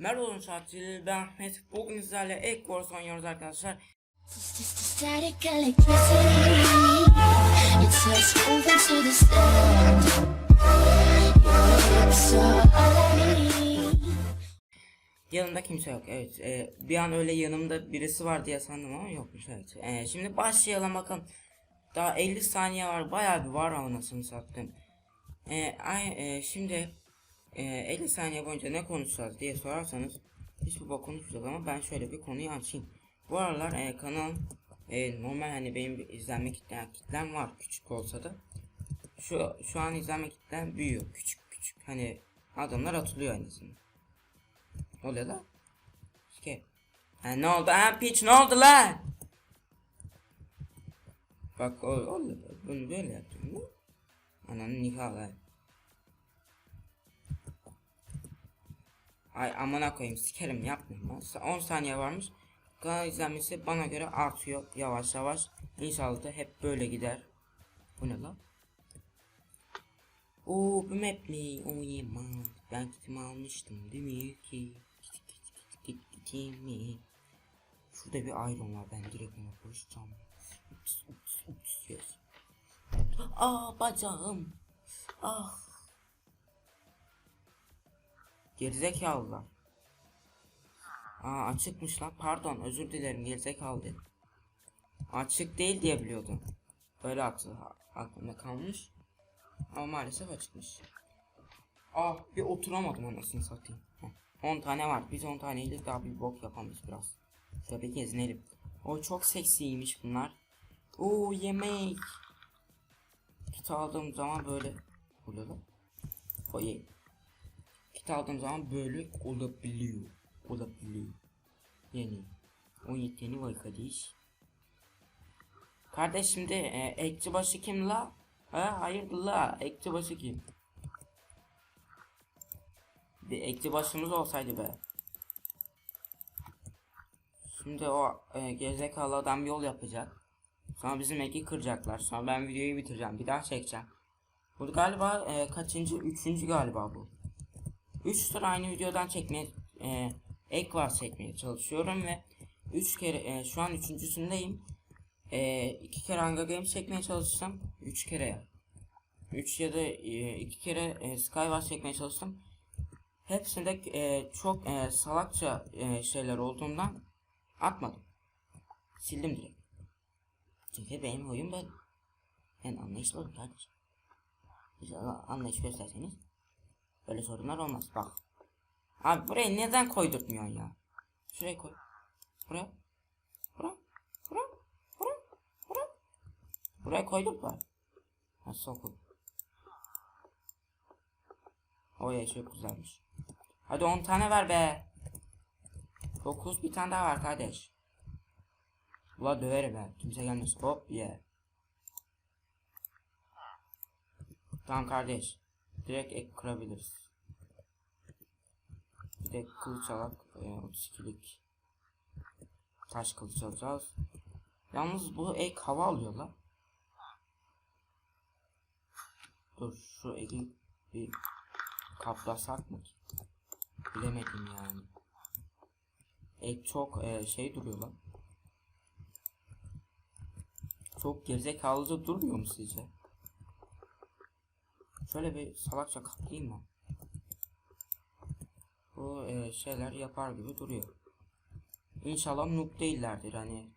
Merhaba Saatçılı ben Ahmet. Bugün sizlerle Egg Wars oynuyoruz arkadaşlar. Yanımda kimse yok. Evet. e, bir an öyle yanımda birisi var diye sandım ama yokmuş evet. E, şimdi başlayalım bakın. Daha 50 saniye var. Bayağı bir var anasını sattım. E, ay, e, şimdi e, 50 saniye boyunca ne konuşacağız diye sorarsanız hiçbir bok konuşmayacağız ama ben şöyle bir konuyu açayım. Bu aralar e, kanal e, normal hani benim bir izlenme kitlem, kitlem var küçük olsa da şu şu an izlenme kitlem büyüyor küçük küçük hani adımlar atılıyor en azından. Oluyor lan? Ki. Ha, ne oldu? Ha piç ne oldu lan? Bak o oldu. Bunu böyle yaptım? Ananın nikahı. Ay amına koyayım sikerim yapmayayım lan. Sa- 10 saniye varmış. Kanal izlenmesi bana göre artıyor yavaş yavaş. İnşallah da hep böyle gider. Bu ne lan? Oo bu map mi? Oo yeman. Ben kitimi almıştım değil mi ki? Kit kit kit kit kitimi. Şurada bir iron var ben direkt ona koşacağım. Ups, ups, ups, yes. Ah bacağım. Ah. Gerizekalılar. Aa açıkmış lan pardon özür dilerim gerizekalı dedim. Açık değil diye biliyordum. Öyle aktı aklımda kalmış. Ama maalesef açıkmış. Ah bir oturamadım anasını satayım. Heh, 10 tane var. Biz 10 taneyle daha bir bok yapamayız biraz. Şöyle gezinelim. O çok seksiymiş bunlar. Oo yemek. Kit aldığım zaman böyle oluyor lan. Kit aldığım zaman böyle olabiliyor. Olabiliyor. Yani 17 yeni var kardeş. Kardeş şimdi e, ekçi başı kim la? Ha hayırdır la? Ekçi başı kim? Bir ekçi başımız olsaydı be. Şimdi o e, gerizekalı adam yol yapacak. Sonra bizim eki kıracaklar. Sonra ben videoyu bitireceğim. Bir daha çekeceğim. Bu galiba e, kaçıncı? Üçüncü galiba bu. Üç tur aynı videodan çekmeye e, ek var çekmeye çalışıyorum ve üç kere e, şu an üçüncüsündeyim. E, iki kere Hunger Games çekmeye çalıştım. Üç kere. Üç ya da e, iki kere e, Skywars çekmeye çalıştım. Hepsinde e, çok e, salakça e, şeyler olduğundan atmadım. Sildim direkt. Çünkü benim oyun böyle. Ben anlayışlı olun kardeşim. Anlayış gösterseniz böyle sorunlar olmaz. Bak. Abi buraya neden koydurtmuyorsun ya? Şuraya koy. Buraya. Buraya. Buraya. Buraya. Buraya. Buraya koyduk var. Ha sokul. O ya çok güzelmiş. Hadi 10 tane ver be. 9 bir tane daha var kardeş. Ula döverim ben. Kimse gelmesin. Hop ye. Yeah. Tamam kardeş. Direkt ek kırabiliriz. Bir de kılıç alak. E, 32'lik. Taş kılıç alacağız. Yalnız bu ek hava alıyor la. Dur şu eki bir kaplasak mı? Bilemedim yani. Ek çok e, şey duruyor lan. Çok gerizekalıca durmuyor mu sizce? Şöyle bir salakça kaplayayım mı? Bu e, şeyler yapar gibi duruyor. İnşallah noob değillerdir hani.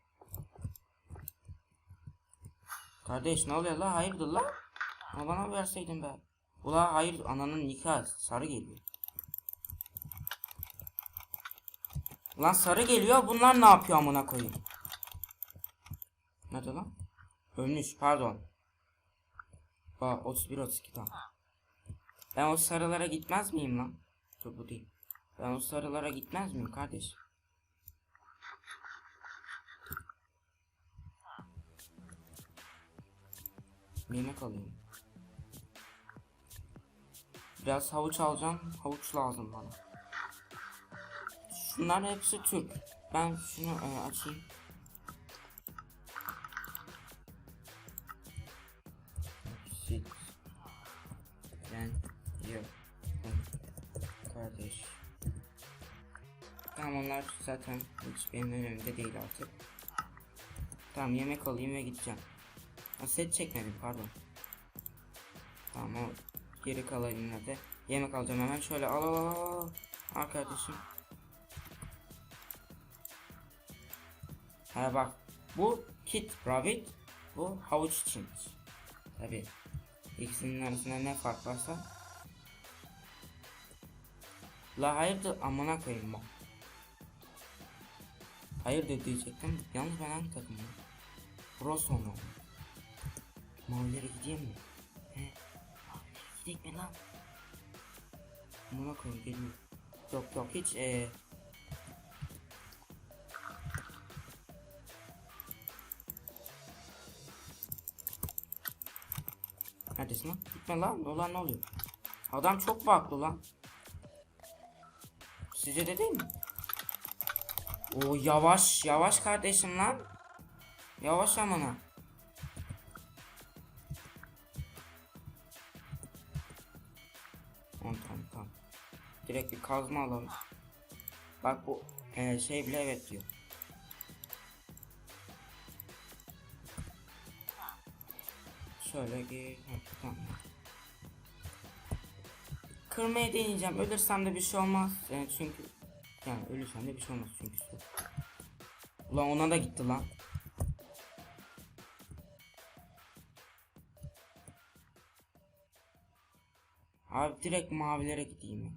Kardeş ne oluyor la? Hayırdır la? Ha bana verseydin be. Ula hayır ananın nikah sarı geliyor. Lan sarı geliyor bunlar ne yapıyor amına koyayım? Nerede lan? Ölmüş pardon. Bak 31 32 tamam. Ben o sarılara gitmez miyim lan? Dur bu değil. Ben o sarılara gitmez miyim kardeş? Yemek alayım. Biraz havuç alacağım. Havuç lazım bana. Şunlar hepsi Türk. Ben şunu e, açayım. Tamam onlar zaten hiç benim önümde değil artık. Tamam yemek alayım ve gideceğim. Ha, set çekmedim pardon. Tamam o geri kalanına da yemek alacağım hemen şöyle al al al al. Al kardeşim. Ha bak bu kit rabbit bu havuç için. Tabi ikisinin arasında ne fark varsa. La hayırdır amına koyayım bak. Hayırdır diyecektim. Yalnız ben hangi takımım? Rosso mu? Mavilere gideyim mi? He? Mavilere gidecek mi lan? Amına koyayım. Yok yok hiç eee Neredesin lan? Gitme lan. Olan ne oluyor? Adam çok farklı lan. Sizce de değil mi? O yavaş yavaş kardeşim lan. Yavaş amına. Tamam tamam tamam. Direkt bir kazma alalım. Bak bu e, şey bile evet diyor. Şöyle gir. Tamam. Kırmaya deneyeceğim. Ölürsem de bir şey olmaz. Yani çünkü yani ölürsem de bir şey olmaz çünkü. Ulan ona da gitti lan. Abi direkt mavilere gideyim ya.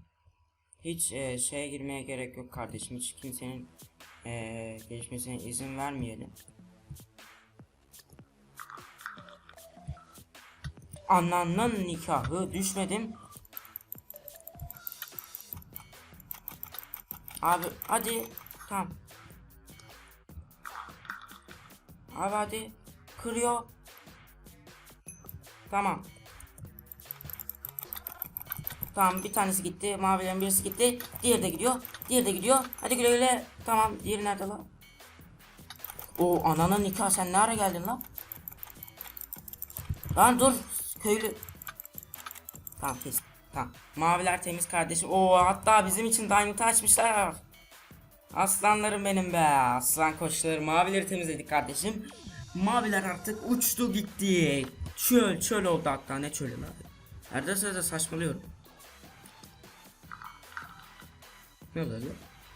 Hiç e, şeye girmeye gerek yok kardeşim. Hiç kimsenin e, gelişmesine izin vermeyelim. Ananın nikahı düşmedim. Abi hadi tamam. Abi hadi kırıyor. Tamam. Tamam bir tanesi gitti. Mavilerin birisi gitti. Diğeri de gidiyor. Diğeri de gidiyor. Hadi güle güle. Tamam diğeri nerede lan? O ananın nikah sen ne ara geldin lan? Lan dur köylü. Tamam kes. Tamam. Maviler temiz kardeşim. Oo hatta bizim için diamond açmışlar. Aslanlarım benim be. Aslan koçları. Mavileri temizledik kardeşim. Maviler artık uçtu gitti. Çöl çöl oldu hatta ne çölü lan. Arada sırada saçmalıyorum. Ne oluyor?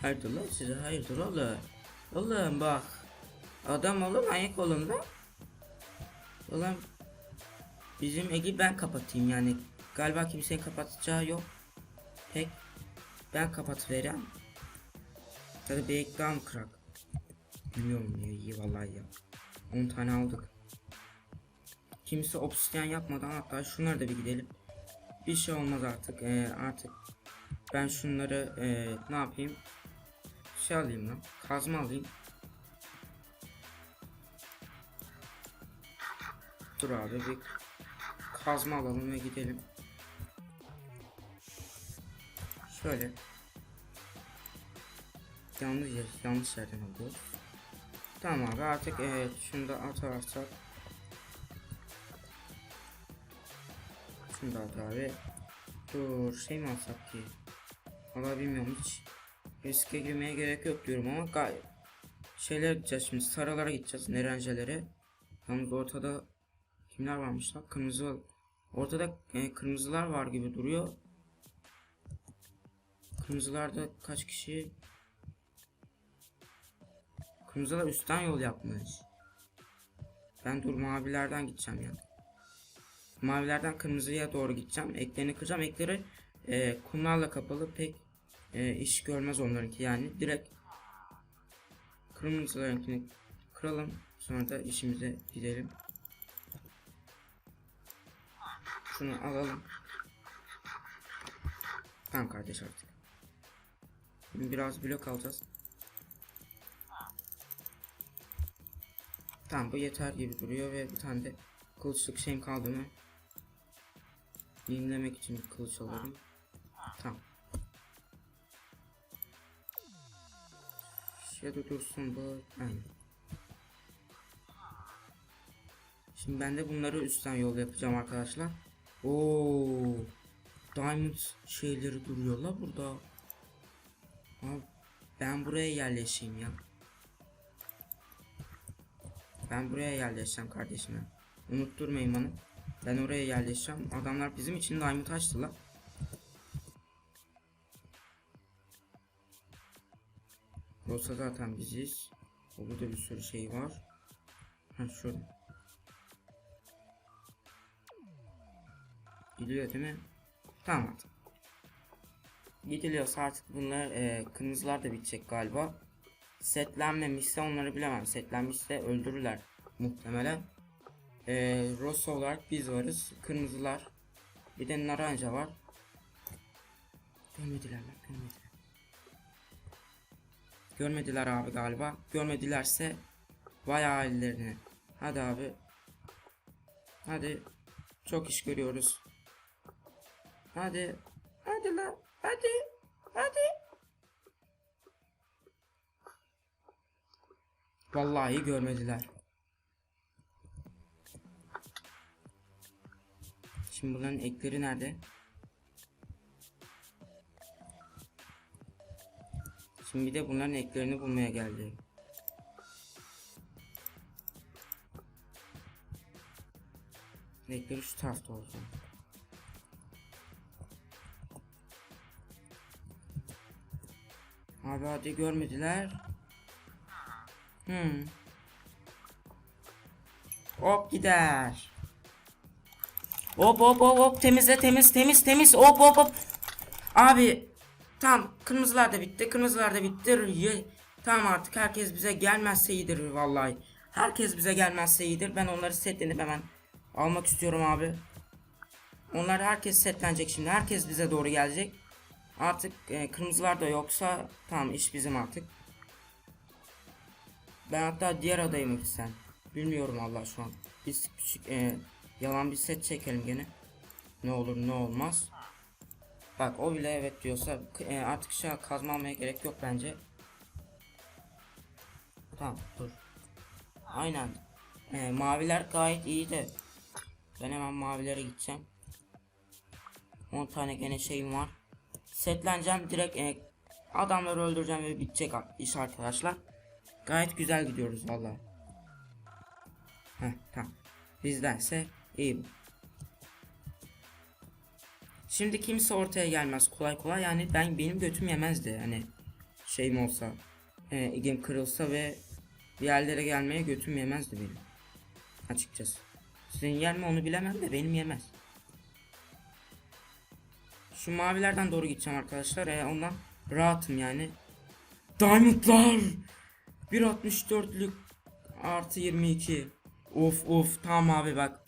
Hayırdır size hayırdır oğlum. Oğlum bak. Adam olun ayak olun lan. Ulan bizim Egi ben kapatayım yani. Galiba kimsenin kapatacağı yok. Pek ben kapatıverem. Tabi bir ek daha mı kırak? Bilmiyorum ya iyi vallahi ya. 10 tane aldık. Kimse obsidyen yapmadan hatta şunları da bir gidelim. Bir şey olmaz artık. Ee, artık ben şunları ee, ne yapayım? Şey alayım lan. Kazma alayım. Dur abi bir kazma alalım ve gidelim. Şöyle. Yanlış yanlış yerden alıyoruz. Tamam abi artık evet şunu da atarsak. Şunu da at abi. Dur şey mi alsak ki? Valla bilmiyorum hiç. Riske girmeye gerek yok diyorum ama gayet. Şeyler gideceğiz şimdi sarılara gideceğiz nerencelere. Yalnız ortada kimler varmış lan? Kırmızı ortada e, kırmızılar var gibi duruyor. Kırmızılarda kaç kişi? Kırmızılar üstten yol yapmış. Ben dur mavilerden gideceğim ya. Mavilerden kırmızıya doğru gideceğim. Eklerini kıracağım. Ekleri e, kumlarla kapalı pek e, iş görmez onlarınki yani. Direkt kırmızılarınkini kıralım. Sonra da işimize gidelim. Şunu alalım. Tamam kardeş artık. Şimdi biraz blok alacağız. Tamam bu yeter gibi duruyor ve bir tane de kılıçlık şeyim kaldı mı? Yenilemek için kılıç alalım. Tamam. Shadow dursun bu. Aynen. Şimdi ben de bunları üstten yol yapacağım arkadaşlar. Oo, Diamond şeyleri duruyor la burada. Ben buraya yerleşeyim ya. Ben buraya yerleşeceğim kardeşime. Unutturmayın bana. Ben oraya yerleşeceğim. Adamlar bizim için diamond açtılar. Olsa zaten biziz. Burada bir sürü şey var. Ha şurada. Gidiyor değil mi? Tamam. Gidiliyorsa artık bunlar e, kırmızılar da bitecek galiba. Setlenmemişse onları bilemem. Setlenmişse öldürürler muhtemelen. E, Rosso olarak biz varız. Kırmızılar. Bir de Naranca var. Görmediler lan görmediler. Görmediler abi galiba. Görmedilerse vay hallerini. Hadi abi. Hadi. Çok iş görüyoruz. Hadi. Hadi lan. Hadi. Hadi. Vallahi görmediler. Şimdi bunların ekleri nerede? Şimdi bir de bunların eklerini bulmaya geldi. Ekleri şu tarafta olsun. Abi hadi görmediler. Hmm. Hop gider. Hop hop hop hop temizle temiz temiz temiz hop hop hop. Abi tam kırmızılar da bitti kırmızılar da bitti. Tamam artık herkes bize gelmezse iyidir vallahi. Herkes bize gelmezse iyidir. Ben onları setlenip hemen almak istiyorum abi. Onlar herkes setlenecek şimdi. Herkes bize doğru gelecek. Artık e, kırmızılar da yoksa tamam iş bizim artık. Ben hatta diğer adaya mı gitsem? Bilmiyorum Allah şu an. Biz küçük e, yalan bir set çekelim gene. Ne olur ne olmaz. Bak o bile evet diyorsa e, artık şey kazma almaya gerek yok bence. Tamam dur. Aynen. E, maviler gayet iyi de. Ben hemen mavilere gideceğim. 10 tane gene şeyim var. Setleneceğim direkt e, adamları öldüreceğim ve bitecek iş arkadaşlar. Gayet güzel gidiyoruz valla. Heh tamam. Bizdense iyi bu. Şimdi kimse ortaya gelmez kolay kolay yani ben benim götüm yemezdi hani şeyim olsa e, igim kırılsa ve bir yerlere gelmeye götüm yemezdi benim açıkçası. Sizin yer mi onu bilemem de benim yemez. Şu mavilerden doğru gideceğim arkadaşlar. E, ondan rahatım yani. Diamondlar. 1.64'lük artı 22. Of of tamam abi bak.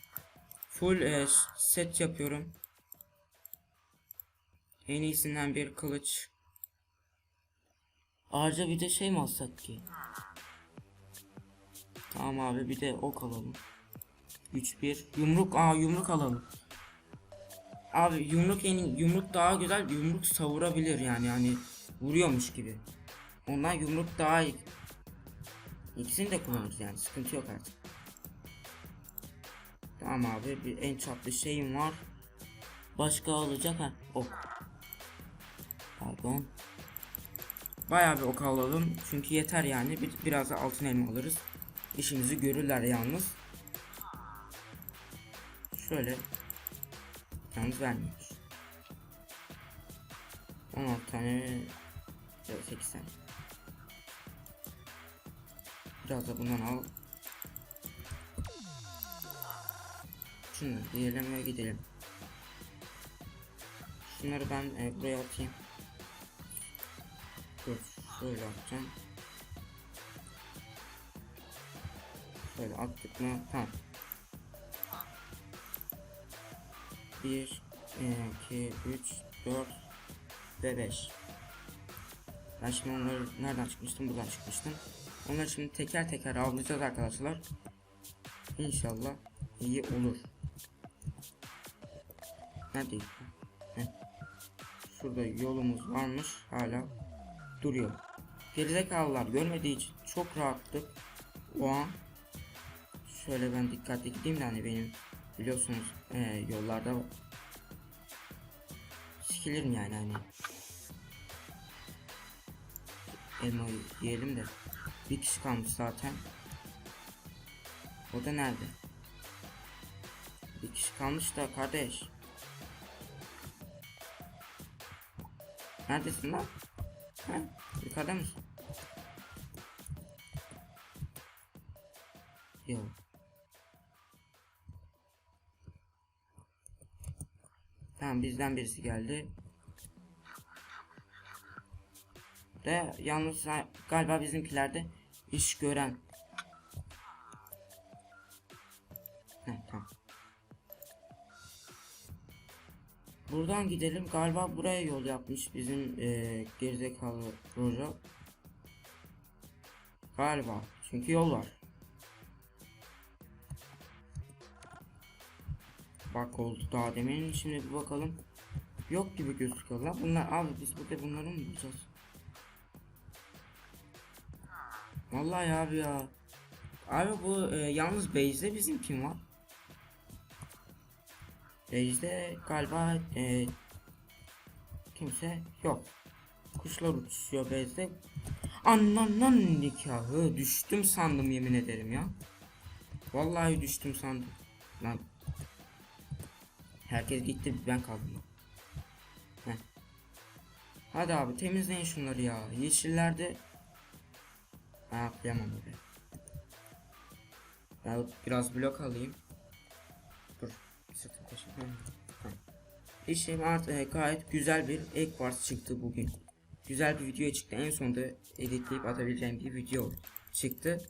Full e, set yapıyorum. En iyisinden bir kılıç. Ağaca bir de şey mi alsak ki? Tamam abi bir de ok alalım. 3-1 yumruk aa yumruk alalım. Abi yumruk en yumruk daha güzel yumruk savurabilir yani yani vuruyormuş gibi. Ondan yumruk daha iyi. İkisini de kullanırız yani sıkıntı yok artık. Tamam abi bir en çaplı şeyim var. Başka alacak ha ok. Pardon. Bayağı bir ok alalım çünkü yeter yani bir, biraz da altın elma alırız. İşimizi görürler yalnız. Şöyle Yalnız vermiyoruz. 16 tane 8 tane. Biraz da bundan al. Diyelim ve gidelim. Şunları ben e, buraya atayım. Dur şöyle atacağım. Şöyle attık mı? Tamam. 1 2 3 4 ve 5 Ben şimdi onları nereden çıkmıştım? Buradan çıkmıştım. Onları şimdi teker teker avlayacağız arkadaşlar. İnşallah iyi olur. Neredeydi? Heh. Şurada yolumuz varmış hala duruyor. Gerizekalılar görmediği için çok rahatlık o an şöyle ben dikkatli gideyim de hani benim biliyorsunuz e, yollarda sikilirim yani hani elmayı yiyelim de. Bir kişi kalmış zaten. O da nerede? Bir kişi kalmış da kardeş. Neredesin lan? Ha? Yukarıda mısın? Yok. Tamam bizden birisi geldi. De yalnız galiba bizimkilerde iş gören. Heh, tamam. Buradan gidelim. Galiba buraya yol yapmış bizim eee gerizekalı Rojo. Galiba. Çünkü yol var. Bak oldu daha demin. Şimdi bir bakalım. Yok gibi gözüküyor lan. Bunlar abi biz burada bunları mı bulacağız? Vallahi abi ya. Abi bu e, yalnız base'de bizim kim var? Base'de galiba e, kimse yok. Kuşlar uçuşuyor base'de. Ananın nikahı düştüm sandım yemin ederim ya. Vallahi düştüm sandım. Lan Herkes gitti ben kaldım. Heh. Hadi abi temizleyin şunları ya. Yeşillerde ben atlayamam oraya. Ben biraz blok alayım. Dur. Sırtım. İşim artık gayet güzel bir ek parça çıktı bugün. Güzel bir video çıktı. En sonunda editleyip atabileceğim bir video çıktı.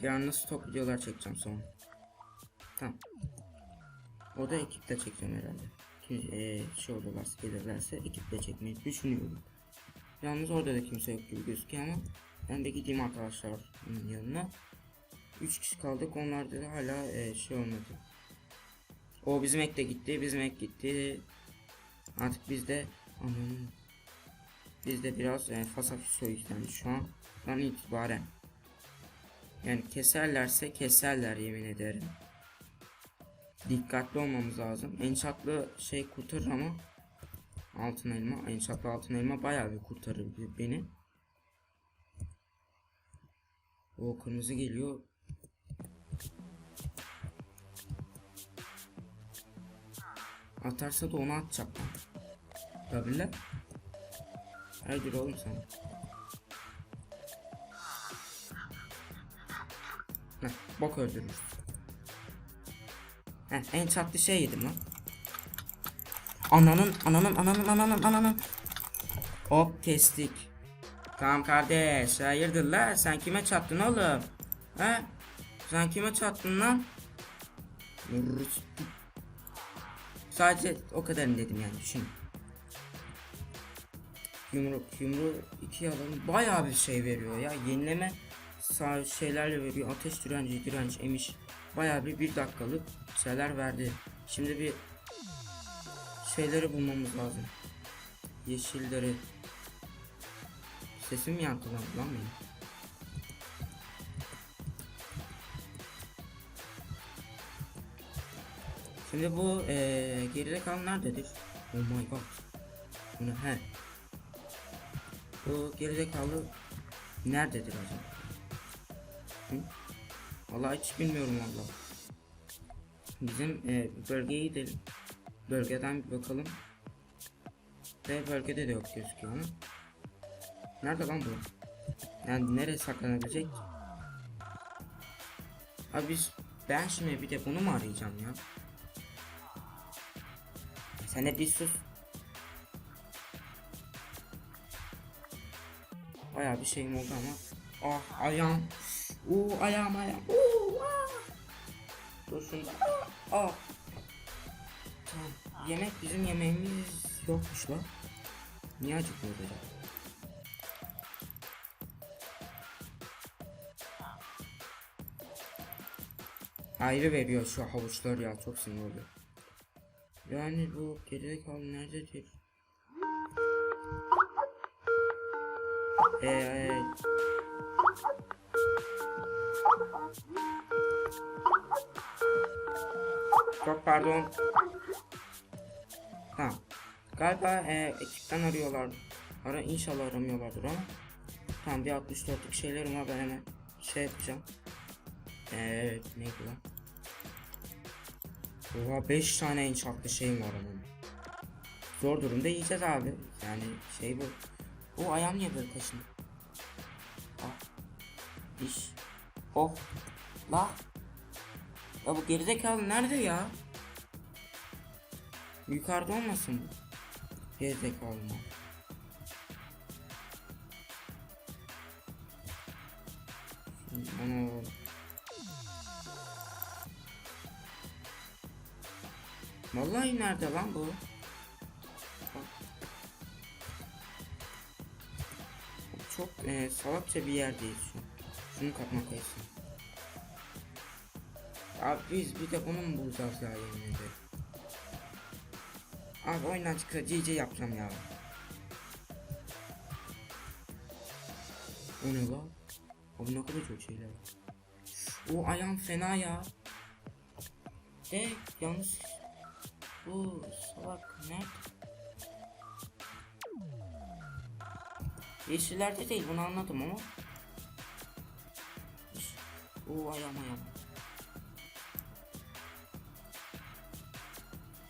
Yarın stok videolar çekeceğim sonra. Tamam. O da ekiple çekeceğim herhalde. Kim, eee şey olurlarsa gelirlerse ekiple çekmeyi düşünüyorum. Yalnız orada da kimse yok gibi gözüküyor ama ben de gideyim arkadaşlarımın yanına. 3 kişi kaldık onlarda da hala eee, şey olmadı. O bizim ek gitti bizim ek gitti. Artık biz de biraz e, fasafiso yüklendi şu an. Ben itibaren. Yani keserlerse keserler yemin ederim dikkatli olmamız lazım. Enchantlı şey kurtarır ama altın elma, enchantlı altın elma bayağı bir kurtarır beni. O kırmızı geliyor. Atarsa da onu atacak. Tabiler. Haydi oğlum sen. Heh, bok öldürürüz. Heh, en çatlı şey yedim lan. Ananın ananın ananın ananın ananın. Hop kestik. Tamam kardeş hayırdır la sen kime çattın oğlum? He? Sen kime çattın lan? Sadece o kadarını dedim yani düşün. Yumruk yumruğu iki alalım. Bayağı bir şey veriyor ya. Yenileme sağ şeylerle veriyor. Ateş direnci direnç emiş. Bayağı bir bir dakikalık şeyler verdi. Şimdi bir şeyleri bulmamız lazım. Yeşilleri. Sesim yankılandı lan benim. Şimdi bu eee geride kalan nerededir? Oh my god. Bu ne? He. Bu geride kalı nerededir acaba? Hı? Vallahi hiç bilmiyorum valla. Bizim e, bölgeye gidelim. Bölgeden bir bakalım. Ve bölgede de yok gözüküyor ama. Nerede lan bu? Yani nereye saklanabilecek? ki? Abi biz ben şimdi bir de bunu mu arayacağım ya? Sen de bir sus. Bayağı bir şeyim oldu ama. Ah ayağım. Uuu ayağım ayağım. Uuu ah. Dur şunu da. Ah, ah. Tamam. Yemek bizim yemeğimiz yokmuş lan. Niye acıkmıyor acaba? Ayrı veriyor şu havuçlar ya çok sinir oluyor. Yani bu geride kalan nerededir? Eee Çok pardon. Tamam. Galiba e, ekipten arıyorlar. Ara inşallah aramıyorlardır ama. Tamam bir 64'lük şeylerim var ben hemen şey yapacağım. Evet neydi lan? Oha 5 tane enchantlı şeyim var ama. Zor durumda yiyeceğiz abi. Yani şey bu. O ayağım niye böyle kaşındı? Ah. Diş. Oh. La. Ya bu gerizekalı nerede ya? Yukarıda olmasın bu? Gerizekalı mı? Ana. Vallahi nerede lan bu? Çok e, salakça bir yerdeyiz. Şunu katmak kayısın. Abi biz bir de bunu mu bulacağız ya yemin ederim. Abi oyundan çıksa GG yapacağım ya. O ne lan? Abi ne kadar çok şeyler var. O ayağım fena ya. De yalnız bu salak nerede? Yeşillerde değil bunu anladım ama. O ayağım ayağım.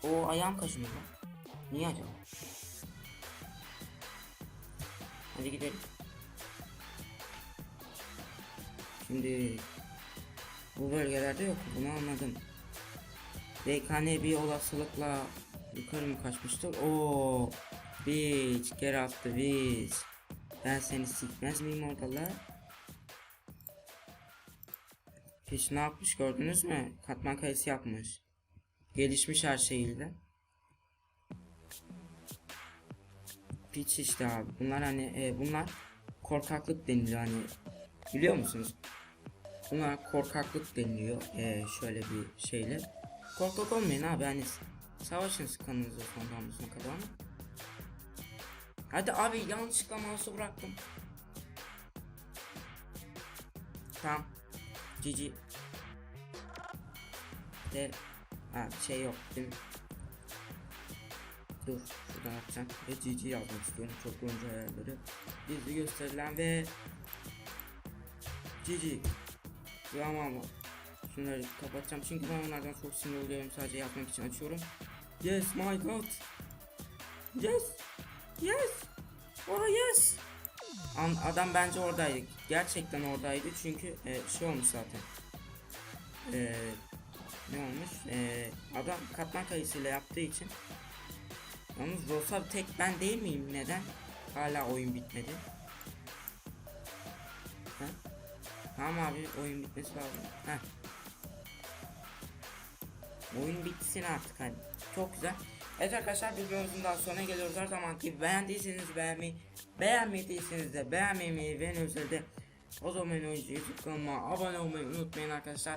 O ayağım kaşınıyor lan. Niye acaba? Hadi gidelim. Şimdi bu bölgelerde yok bunu anladım. DKN bir olasılıkla yukarı mı kaçmıştır? Oo, Biz geri attı biz. Ben seni sikmez miyim orada la? Piş ne yapmış gördünüz mü? Katman kayısı yapmış. Gelişmiş her şeyiyle. Piç işte abi. Bunlar hani e, bunlar korkaklık deniliyor hani biliyor musunuz? Bunlar korkaklık deniliyor e, şöyle bir şeyle. Korkak olmayın abi hani savaşın kanınızı son damlasına kadar ama. Hadi abi yanlışlıkla mouse'u bıraktım. Tamam. GG. De ha şey yok değil mi? Dur şuradan yapacağım ve GG yazmak istiyorum çok oyuncu ayarları. Gizli gösterilen ve GG. Tamam Şunları kapatacağım çünkü ben onlardan çok sinir oluyorum sadece yapmak için açıyorum. Yes my god. Yes. Yes. Oh yes. Adam bence oradaydı. Gerçekten oradaydı çünkü e, şey olmuş zaten. E, ne olmuş? E, adam katman kayısıyla yaptığı için. Yalnız Rosa tek ben değil miyim? Neden? Hala oyun bitmedi. Ha? Tamam abi oyun bitmesi lazım. Heh. Oyun bitsin artık hadi. Çok güzel. Evet arkadaşlar videomuzun daha sonuna geliyoruz. Her zaman gibi beğendiyseniz beğenmeyi, beğenmediyseniz de beğenmeyi ve en o zaman oyuncu YouTube kanalıma abone olmayı unutmayın arkadaşlar.